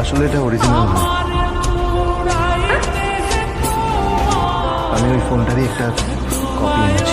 আসলে এটা অরিজিনাল না। আমি ওই ফোনটারই একটা কপি এনেছি।